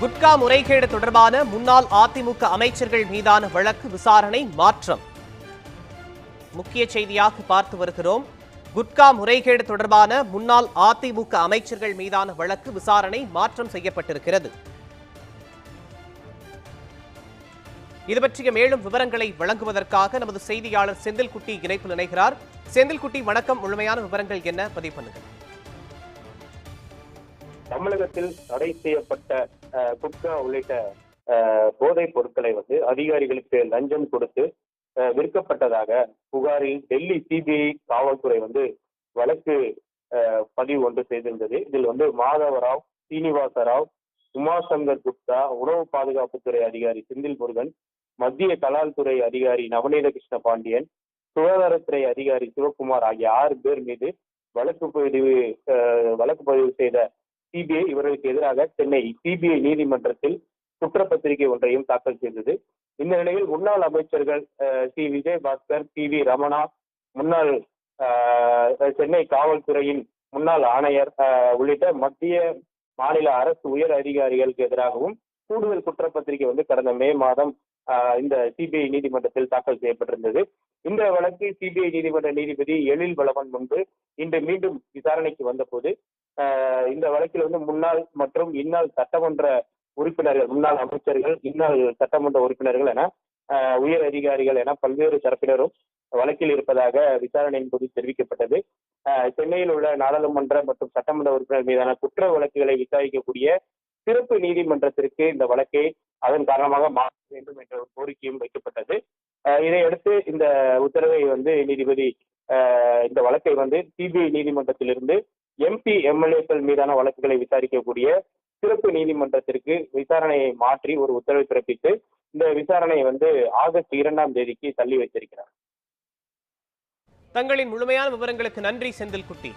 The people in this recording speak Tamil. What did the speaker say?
குட்கா முறைகேடு தொடர்பான முன்னாள் அதிமுக அமைச்சர்கள் மீதான வழக்கு விசாரணை மாற்றம். முக்கிய செய்தியாக பார்த்து வருகிறோம். குட்கா முறைகேடு தொடர்பான முன்னாள் அதிமுக அமைச்சர்கள் மீதான வழக்கு விசாரணை மாற்றம் செய்யப்பட்டிருக்கிறது. இது பற்றிய மேலும் விவரங்களை வழங்குவதற்காக நமது செய்தியாளர் செந்தில்குட்டி இணைப்பு நினைக்கிறார் செந்தில்குட்டி வணக்கம். முழுமையான விவரங்கள் என்ன? பதிவு பண்ணுங்க தமிழகத்தில் தடை செய்யப்பட்ட அஹ், குட்கா உள்ளிட்ட போதைப் பொருட்களை வந்து அதிகாரிகளுக்கு லஞ்சம் கொடுத்து அஹ், விற்கப்பட்டதாக புகாரில் டெல்லி சிபிஐ காவல்துறை வந்து வழக்கு பதிவு ஒன்று செய்திருந்தது. இதில் வந்து மாதவராவ் சீனிவாச ராவ் உமாசங்கர் குப்தா உணவு பாதுகாப்புத்துறை அதிகாரி செந்தில் முருகன் மத்திய கலால்துறை அதிகாரி நவநீத கிருஷ்ண பாண்டியன் சுகாதாரத்துறை அதிகாரி சிவகுமார் ஆகிய ஆறு பேர் மீது வழக்கு பதிவு வழக்கு பதிவு செய்த சிபிஐ இவர்களுக்கு எதிராக சென்னை சிபிஐ நீதிமன்றத்தில் குற்றப்பத்திரிகை ஒன்றையும் தாக்கல் செய்தது. இந்த நிலையில் முன்னாள் அமைச்சர்கள் C. Vijayabaskar P. V. Ramana முன்னாள் சென்னை காவல்துறையின் முன்னாள் ஆணையர் உள்ளிட்ட மத்திய மாநில அரசு உயர் அதிகாரிகளுக்கு எதிராகவும் கூடுதல் குற்றப்பத்திரிகை வந்து கடந்த மே மாதம் இந்த சிபிஐ நீதிமன்றத்தில் தாக்கல் செய்யப்பட்டிருந்தது. இந்த வழக்கு சிபிஐ நீதிமன்ற நீதிபதி எழில் வளவன் முன்பு இன்று மீண்டும் விசாரணைக்கு வந்தபோது இந்த வழக்கில் வந்து முன்னாள் மற்றும் இன்னாள் சட்டமன்ற உறுப்பினர்கள் முன்னாள் அமைச்சர்கள் இன்னாள் சட்டமன்ற உறுப்பினர்கள் என உயர் அதிகாரிகள் என பல்வேறு தரப்பினரும் வழக்கில் இருப்பதாக விசாரணையின் போது தெரிவிக்கப்பட்டது. ஆஹ் சென்னையில் உள்ள நாடாளுமன்ற மற்றும் சட்டமன்ற உறுப்பினர் மீதான குற்ற வழக்குகளை விசாரிக்கக்கூடிய சிறப்பு நீதிமன்றத்திற்கு இந்த வழக்கை அதன் காரணமாக மாற்ற வேண்டும் என்ற ஒரு கோரிக்கையும் வைக்கப்பட்டது. ஆஹ் இதையடுத்து இந்த உத்தரவை வந்து நீதிபதி ஆஹ் இந்த வழக்கை வந்து சிபிஐ நீதிமன்றத்திலிருந்து எம்பி எம்எல்ஏக்கள் மீதான வழக்குகளை விசாரிக்கக்கூடிய சிறப்பு நீதிமன்றத்திற்கு விசாரணையை மாற்றி ஒரு உத்தரவை பிறப்பித்து இந்த விசாரணையை வந்து ஆகஸ்ட் இரண்டாம் தேதிக்கு தள்ளி வைத்திருக்கிறார். தங்களின் முழுமையான விவரங்களுக்கு நன்றி செந்தில்குட்டி.